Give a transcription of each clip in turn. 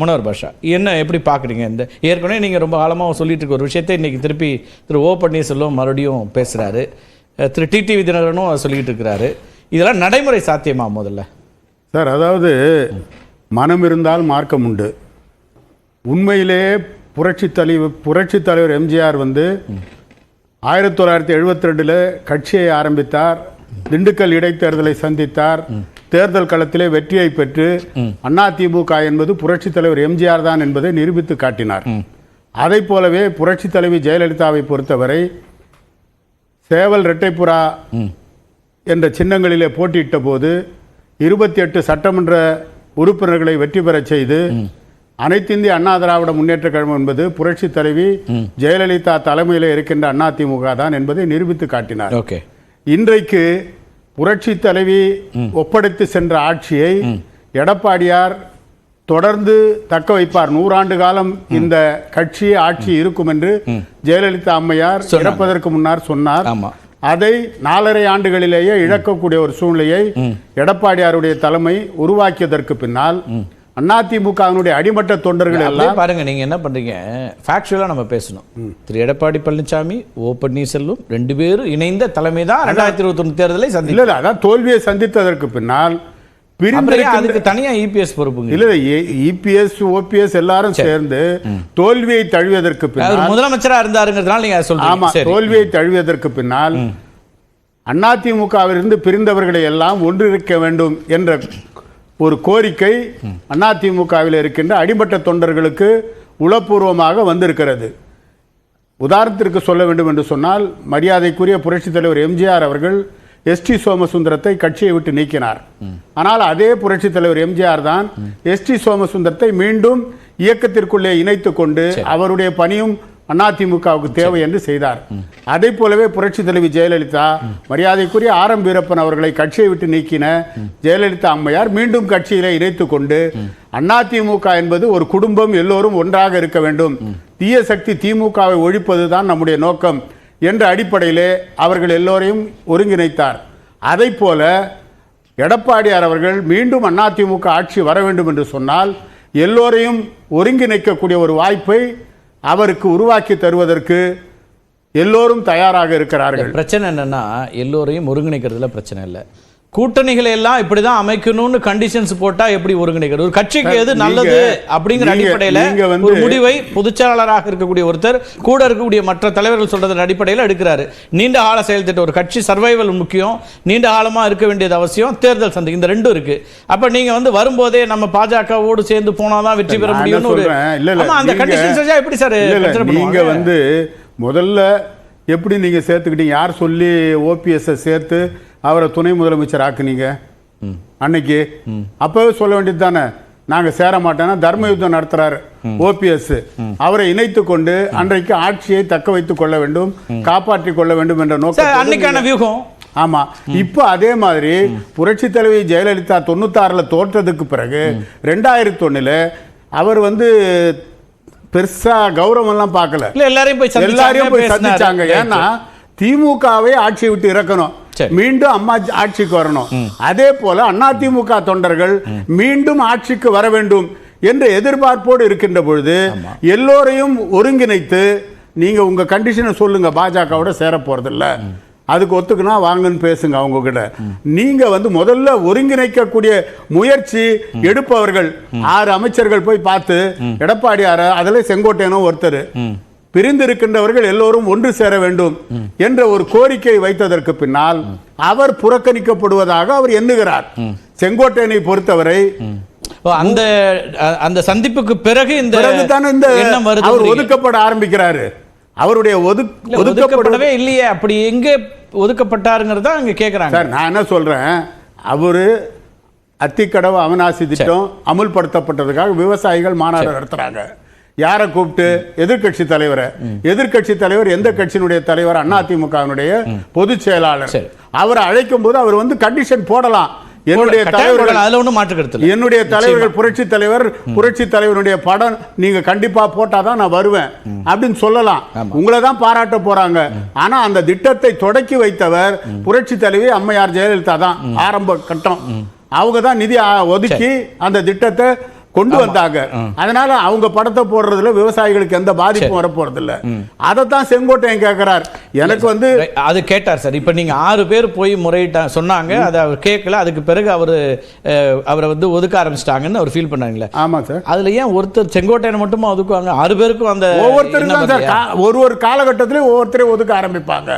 முனவர் பாஷா. என்ன எப்படி பார்க்குறீங்க இந்த? ஏற்கனவே நீங்கள் ரொம்ப காலமாக சொல்லிட்டு இருக்க ஒரு விஷயத்தை இன்னைக்கு திருப்பி திரு ஓ பன்னீர்செல்வம் மறுபடியும் பேசுகிறாரு திரு டிடி விதினரனும் அதை சொல்லிட்டு இருக்கிறாரு. இதெல்லாம் நடைமுறை சாத்தியமா முதல்ல? சார் அதாவது மனம் இருந்தால் மார்க்கம் உண்டு. உண்மையிலே புரட்சி தலைவர் புரட்சி தலைவர் எம்ஜிஆர் வந்து ஆயிரத்தி தொள்ளாயிரத்தி எழுபத்தி ரெண்டில் கட்சியை ஆரம்பித்தார் திண்டுக்கல் இடைத்தேர்தலை சந்தித்தார் தேர்தல் களத்திலே வெற்றியை பெற்று அதிமுக என்பது புரட்சி தலைவர் எம்ஜிஆர் தான் என்பதை நிரூபித்து காட்டினார். அதை போலவே புரட்சி தலைவி ஜெயலலிதாவை பொறுத்தவரை சேவல் இரட்டைப்புறா என்ற சின்னங்களிலே போட்டியிட்ட போது இருபத்தி எட்டு சட்டமன்ற உறுப்பினர்களை வெற்றி பெறச் செய்து அனைத்திந்திய அண்ணா திராவிட முன்னேற்ற கழகம் என்பது புரட்சி தலைவி ஜெயலலிதா தலைமையில் இருக்கின்ற அதிமுக தான் என்பதை நிரூபித்து காட்டினார். ஓகே. இன்றைக்கு புரட்சி தலைவி ஒப்படைத்து சென்ற ஆட்சியை எடப்பாடியார் தொடர்ந்து தக்க வைப்பார். நூறாண்டு காலம் இந்த கட்சி ஆட்சி இருக்கும் என்று ஜெயலலிதா அம்மையார். இறப்பதற்கு முன்னர் சொன்னார். அதை நாலரை ஆண்டுகளிலேயே இழக்கக்கூடிய ஒரு சூழ்நிலையை எடப்பாடியாருடைய தலைமை உருவாக்கியதற்கு பின்னால் அதிமுகவினுடைய அடிமட்ட தொண்டர்கள் எல்லாம் பாருங்க நீங்க என்ன பண்றீங்க? ஃபேக்சுவலா நம்ம பேசணும். திரு எடப்பாடி பழனிசாமி ஓ பன்னீர்செல்வம் ரெண்டு பேரும் இணைந்த தலைமை தான் ரெண்டாயிரத்தி இருபத்தி ஒன்று தேர்தலை இல்ல அதான் தோல்வியை சந்தித்ததற்கு பின்னால் அதுக்கு தனியா இபிஎஸ் பொறுப்புங்க. இல்ல இபிஎஸ் ஓபிஎஸ் எல்லாரும் சேர்ந்து தோல்வியை தழுவியதற்கு பின்னால் முதலமைச்சரா இருந்தாருங்கிறதுனால நீங்க அதை ஆமா தோல்வியை தழுவியதற்கு பின்னால் அதிமுகவிலிருந்து பிரிந்தவர்களை எல்லாம் ஒன்றிருக்க வேண்டும் என்ற ஒரு கோரிக்கை அதிமுகவில் இருக்கின்ற அடிமட்ட தொண்டர்களுக்கு உளப்பூர்வமாக வந்திருக்கிறது. உதாரணத்திற்கு சொல்ல வேண்டும் என்று சொன்னால் மரியாதைக்குரிய புரட்சித் தலைவர் எம்ஜிஆர் அவர்கள் எஸ்டி சோமசுந்தரத்தை கட்சியை விட்டு நீக்கினார். ஆனால் அதே புரட்சித் தலைவர் எம்ஜிஆர் தான் எஸ்டி சோமசுந்தரத்தை மீண்டும் இயக்கத்திற்குள்ளே இணைத்துக் கொண்டு அவருடைய பணியும் அதிமுகவுக்கு தேவை என்று செய்தார். அதை போலவே புரட்சி தலைவி ஜெயலலிதா மரியாதைக்குரிய ஆர் எம் வீரப்பன் அவர்களை கட்சியை விட்டு நீக்கின ஜெயலலிதா அம்மையார் மீண்டும் கட்சியிலே இணைத்துக் கொண்டு அதிமுக என்பது ஒரு குடும்பம் எல்லோரும் ஒன்றாக இருக்க வேண்டும். தீய சக்தி திமுகவை ஒழிப்பது தான் நம்முடைய நோக்கம் என்ற அடிப்படையிலே அவர்கள் எல்லோரையும் ஒருங்கிணைத்தார். அதை போல எடப்பாடியார் அவர்கள் மீண்டும் அதிமுக ஆட்சி வர வேண்டும் என்று சொன்னால் எல்லோரையும் ஒருங்கிணைக்கக்கூடிய ஒரு வாய்ப்பை அவருக்கு உருவாக்கி தருவதற்கு எல்லோரும் தயாராக இருக்கிறார்கள். பிரச்சனை என்னன்னா எல்லோரையும் ஒருங்கிணைக்கிறதுல பிரச்சனை இல்லை. கூட்டணிகளை எல்லாம் இப்படிதான் அமைக்கணும்னு கண்டிஷன்ஸ் போட்டா எப்படி ஒருங்கிணைக்கிறது? ஒரு கட்சிக்கு எது நல்லது அப்படிங்கிற அடிப்படையில ஒரு முடிவை பொதுச்செயலாளராக இருக்கக்கூடிய ஒருத்தர் கூட இருக்கக்கூடிய மற்ற தலைவர்கள் சொல்றதன் அடிப்படையில் எடுக்கிறாரு. நீண்ட கால செயல் திட்டம் ஒரு கட்சி சர்வைவல் முக்கியம். நீண்ட காலமா இருக்க வேண்டியது அவசியம். தேர்தல் சந்தை இந்த ரெண்டும் இருக்கு. அப்ப நீங்க வந்து வரும்போதே நம்ம பாஜகவோடு சேர்ந்து போனாதான் வெற்றி பெற முடியும்னு ஒரு அந்த கண்டிஷன்ஸ் எப்படி சார் நீங்க? வந்து முதல்ல எப்படி நீங்க சேர்த்துக்கிட்டீங்க? யார் சொல்லி ஓபிஎஸ் சேர்த்து அவரை துணை முதலமைச்சர் ஆக்குனீங்க. அன்னைக்கு. அப்பவே சொல்ல வேண்டியது தானே? நாங்க சேர மாட்டோம்னா தர்ம யுத்தம் நடத்துறாரு ஓபிஎஸ். அவரை இணைத்துக் கொண்டு அன்றைக்கு ஆட்சியை தக்க வைத்துக் கொள்ள வேண்டும் காப்பாற்றிக் கொள்ள வேண்டும் என்ற நோக்கம் அன்னைக்கான வியூகம். ஆமா. இப்போ அதே மாதிரி புரட்சி தலைவி ஜெயலலிதா தொண்ணூத்தாறுல தோற்றதுக்கு பிறகு ரெண்டாயிரத்தி ஒண்ணுல அவர் வந்து பெருசா கௌரவம் எல்லாம் பார்க்கல எல்லாரையும் போய் சந்திச்சாங்க, எல்லாரையும் போய். சந்திச்சாங்க. ஏன்னா திமுகவை ஆட்சியை விட்டு இறக்கணும். மீண்டும் அம்மா ஆட்சிக்கு வரணும். அதே போல அதிமுக தொண்டர்கள் மீண்டும் ஆட்சிக்கு வர வேண்டும் என்ற எதிர்பார்ப்போடு இருக்கின்ற பொழுது எல்லோரையும் ஒருங்கிணைத்து நீங்க உங்க கண்டிஷனை சொல்லுங்க பாஜகவோட சேர போறதில்ல. அதுக்கு ஒத்துக்குனா வாங்கன்னு பேசுங்க அவங்க கிட்ட நீங்க வந்து முதல்ல ஒருங்கிணைக்கக்கூடிய முயற்சி எடுப்பவர்கள். ஆறு அமைச்சர்கள் போய் பார்த்து எடப்பாடியார அதுல செங்கோட்டையனும் ஒருத்தர். பிரிந்திருக்கின்றவர்கள் எல்லோரும் ஒன்று சேர வேண்டும் என்ற ஒரு கோரிக்கை வைத்ததற்கு பின்னால் அவர் புறக்கணிக்கப்படுவதாக அவர் எண்ணுகிறார். செங்கோட்டையனை பொறுத்தவரை அந்த அந்த சந்திப்புக்கு பிறகு இந்த இந்த அவர் ஒதுக்கப்பட ஆரம்பிக்கிறாரு. அவருடைய ஒதுக் ஒதுக்கப்பட ஒதுக்கப்படவே இல்லையே அப்படி எங்க ஒதுக்கப்பட்டாருங்கிறத அங்க கேக்குறாங்க. சார் நான் என்ன சொல்றேன்? அவரு அத்திக்கடவு அவனாசி திட்டம் அமுல்படுத்தப்பட்டதுக்காக விவசாயிகள் மாநாடு நடத்துறாங்க. யாரை கூப்பிட்டு? எதிர்க்கட்சி தலைவரை. எதிர்க்கட்சி தலைவர் எந்த கட்சியினுடைய தலைவர்? அதிமுகவினுடைய பொதுச் செயலாளர். அவரை அழைக்கும் போது அவர் வந்து கண்டிஷன் போடலாம். என்னுடைய தலைவர்கள் அதுல ஒண்ணும் மாற்று கருத்து இல்ல. என்னுடைய தலைவர்கள் புரட்சி தலைவர் புரட்சி தலைவருடைய படம் நீங்க கண்டிப்பா போட்டாதான் நான் வருவேன் அப்படின்னு சொல்லலாம். உங்களை தான் பாராட்ட போறாங்க. ஆனா அந்த திட்டத்தை தொடக்கி வைத்தவர் புரட்சி தலைவி அம்மையார் ஜெயலலிதா தான். ஆரம்ப கட்டம். அவங்க தான் நிதி ஒதுக்கி அந்த திட்டத்தை கொண்டு வந்தாங்க. அதனால அவங்க படத்தை போடுறதுல விவசாயிகளுக்கு எந்த பாதிப்பும் வரப்போறது இல்ல அதைத்தான் செங்கோட்டையன் கேட்கிறார் எனக்கு வந்து. அது கேட்டார் சார். இப்போ நீங்க ஆறு பேர் போய் முறையிட்டா சொன்னாங்க. அதை அவர் கேட்கல. அதுக்கு பிறகு அவர் அவரை வந்து ஒதுக்க ஆரம்பிச்சிட்டாங்கன்னு அவர் ஃபீல் பண்ணாங்களே ஆமா சார். அதுல ஏன் ஒருத்தர் செங்கோட்டையனை மட்டுமா ஒதுக்குவாங்க ஆறு பேருக்கும் அந்த ஒவ்வொருத்தரும் தான் சார். ஒரு ஒரு காலகட்டத்திலையும் ஒவ்வொருத்தரையும் ஒதுக்க ஆரம்பிப்பாங்க.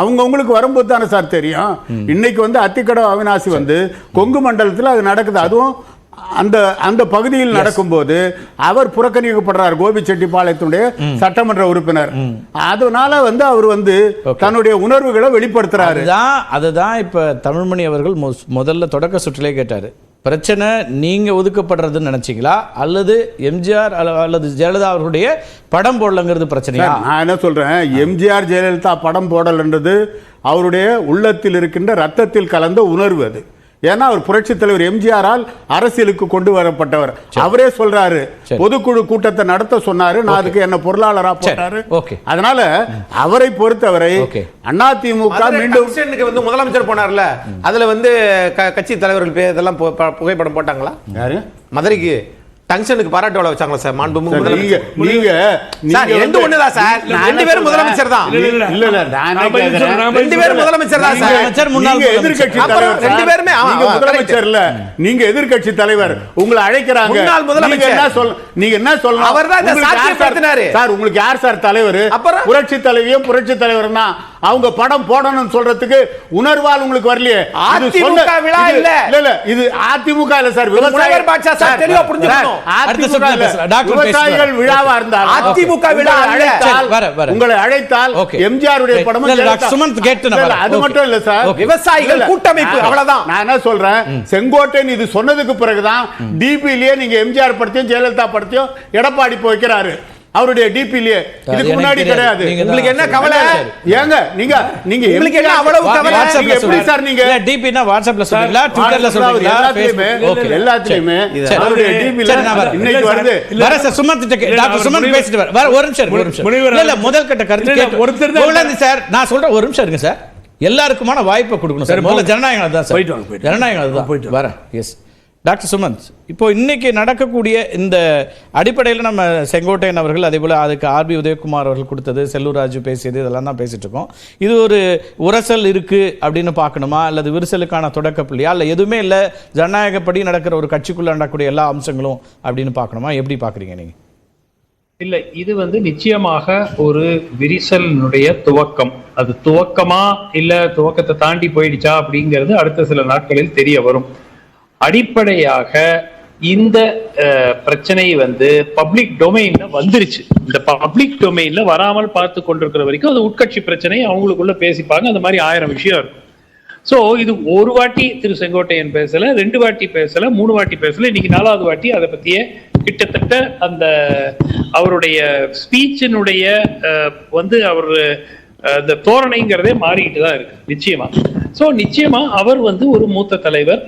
அவங்கவுங்களுக்கு வரும்போது தானே சார் தெரியும். இன்னைக்கு வந்து அத்திக்கடவு அவினாசி வந்து கொங்கு மண்டலத்தில் அது நடக்குது. அதுவும் அந்த அந்த பகுதியில் நடக்கும்போது அவர் புறக்கணிக்கப்படுறார் கோபிச்செட்டிப்பாளையத்துடைய சட்டமன்ற உறுப்பினர். அதனால வந்து அவர் வந்து தன்னுடைய உணர்வுகளை வெளிப்படுத்துறாரு. அதுதான் இப்ப தமிழ்மணி அவர்கள் முதல்ல தொடக்க சுற்றிலே கேட்டாரு. பிரச்சனை நீங்க ஒதுக்கப்படுறதுன்னு நினைச்சீங்களா? அல்லது எம்ஜிஆர் அல்ல- அல்லது ஜெயலலிதா அவர்களுடைய படம் போடலங்கிறது பிரச்சனையா? நான் என்ன சொல்றேன்? எம்ஜிஆர் ஜெயலலிதா படம் போடல்ன்றது அவருடைய உள்ளத்தில் இருக்கின்ற ரத்தத்தில் கலந்த உணர்வு அது. ஏன்னா அவர் புரட்சி தலைவர் எம்ஜிஆரால் அரசியலுக்கு கொண்டு வரப்பட்டவர். அவரே சொல்றாரு. பொதுக்குழு கூட்டத்தை நடத்த சொன்னாரு நான் அதுக்கு என்ன பொருளாளரா போட்டாரு. ஓகே. அதனால அவரை பொறுத்தவரை. அதிமுக மதுரை மீண்டும் வந்து முதலமைச்சர் போனார்ல அதுல வந்து க- கட்சி தலைவர்கள் இதெல்லாம் புகைப்படம் போட்டாங்களா? யாரு? மதுரைக்கு. டங்ஸ்டனுக்கு பாராட்டு விழா வச்சாங்களா சார் மாண்புமிகு நீங்க நீங்க சார், ரெண்டு ஒண்ணுதான் சார். ரெண்டு பேரும்? முதலமைச்சர் தான். இல்ல, இல்ல, நான் ரெண்டு பேரும் முதலமைச்சர் தான் சார் முன்னாள் முதலமைச்சர். எதிர்க்கட்சி தலைவர் ரெண்டு. பேருமே, நீங்க முதலமைச்சர் இல்ல நீங்க எதிர்க்கட்சி தலைவர் உங்களை அழைக்கிறாங்க முன்னாள் முதலமைச்சர். என்ன சொல் நீங்க என்ன சொல்லணும் அவர்தான் இந்த சாட்சியப்படுத்தினாரு. சார் உங்களுக்கு யார் சார் தலைவர் அப்புறம்? புரட்சி தலைவியும் புரட்சி தலைவர் தான் அவங்க படம் போடணும்னு சொல்றதுக்கு உணர்வால் உங்களுக்கு வரலையே அதிமுக விழா இல்ல. இல்ல இல்ல இது அதிமுக இல்ல சார் தெளிவா புரிஞ்சுக்கணும். அதிமுக இல்ல. விவசாயிகள் பேசுவார். விழாவா இருந்தால் அதிமுக விழா. அழைத்தால். உங்களை அழைத்தால். எம்ஜிஆர் உடைய. படமும் சுமந்த் கேட்டு. அது. மட்டும் இல்ல சார். விவசாயிகள் கூட்டமைப்பு அவ்வளவுதான் நான் என்ன சொல்றேன் செங்கோட்டையன் இது சொன்னதுக்கு பிறகுதான் டிபிலயே நீங்க எம்ஜிஆர் படத்தையும் ஜெயலலிதா படத்தையும் எடப்பாடி இப்போ வைக்கிறாரு அவருடைய டிபிலயே இதுக்கு முன்னாடி. கிடையாது. உங்களுக்கு தான் என்ன. கவலை? ஏங்க நீங்க நீங்க உங்களுக்கு என்ன அவ்வளவு கவலை? வாட்ஸ்அப்ல எப்படி சார் நீங்க? இல்ல, DP னா வாட்ஸ்அப்ல சொல்றீங்களா? ட்விட்டர்ல சொல்றீங்களா. எல்லாத்துலயுமே சரி. அவருடைய டிபில. இன்னைக்கு வருது வர சார் சுமந்த் டாக்டர் சுமந்த் பேசிட்டு வர ஒரு நிமிஷம் ஒரு நிமிஷம். இல்ல இல்ல முதல் கட்ட கருத்து கேட்டு ஒருத்தர் தான் சார் நான் சொல்றேன் ஒரு நிமிஷம் இருங்க சார். எல்லாருக்குமான வாய்ப்பை கொடுக்கணும் சார். முதல்ல. ஜனநாயகம் அதுதான் சார். ஜனநாயகம் அதுதான். போயிட்டு வரேன். எஸ் டாக்டர் சுமந்த் இப்போ இன்னைக்கு நடக்கக்கூடிய இந்த அடிப்படையில் நம்ம செங்கோட்டையன் அவர்கள் அதே போல் அதுக்கு ஆர்பி உதயகுமார் அவர்கள் கொடுத்தது செல்லூர் ராஜு பேசியது இதெல்லாம் தான் பேசிட்டு இருக்கோம். இது ஒரு உரசல் இருக்கு அப்படின்னு பார்க்கணுமா? அல்லது விரிசலுக்கான தொடக்க புள்ளியா? இல்லை எதுவுமே இல்லை ஜனநாயகப்படி நடக்கிற ஒரு கட்சிக்குள்ள நடக்கக்கூடிய எல்லா அம்சங்களும் அப்படின்னு பார்க்கணுமா? எப்படி பார்க்குறீங்க நீங்க? இல்லை இது வந்து நிச்சயமாக ஒரு விரிசலினுடைய துவக்கம். அது துவக்கமா இல்ல துவக்கத்தை தாண்டி போயிடுச்சா அப்படிங்கிறது அடுத்த சில நாட்களில் தெரிய வரும். அடிப்படையாக இந்த பிரச்சனை வந்து பப்ளிக் டொமைன்ல வந்துருச்சு. இந்த பப்ளிக் டொமைன்ல வராமல் பார்த்து கொண்டிருக்கிற வரைக்கும் அது உட்கட்சி பிரச்சனை அவங்களுக்குள்ள பேசிப்பாங்க. அந்த மாதிரி ஆயிரம் விஷயம் இருக்கும். ஸோ இது ஒரு வாட்டி திரு செங்கோட்டையன் பேசல ரெண்டு வாட்டி பேசல மூணு வாட்டி பேசல இன்னைக்கு நாலாவது வாட்டி அதை பத்தியே கிட்டத்தட்ட அந்த அவருடைய ஸ்பீச்சினுடைய வந்து அவர் இந்த தோரணைங்கிறதே மாறிக்கிட்டு தான் இருக்கு. நிச்சயமா. ஸோ நிச்சயமா அவர் வந்து ஒரு மூத்த தலைவர்.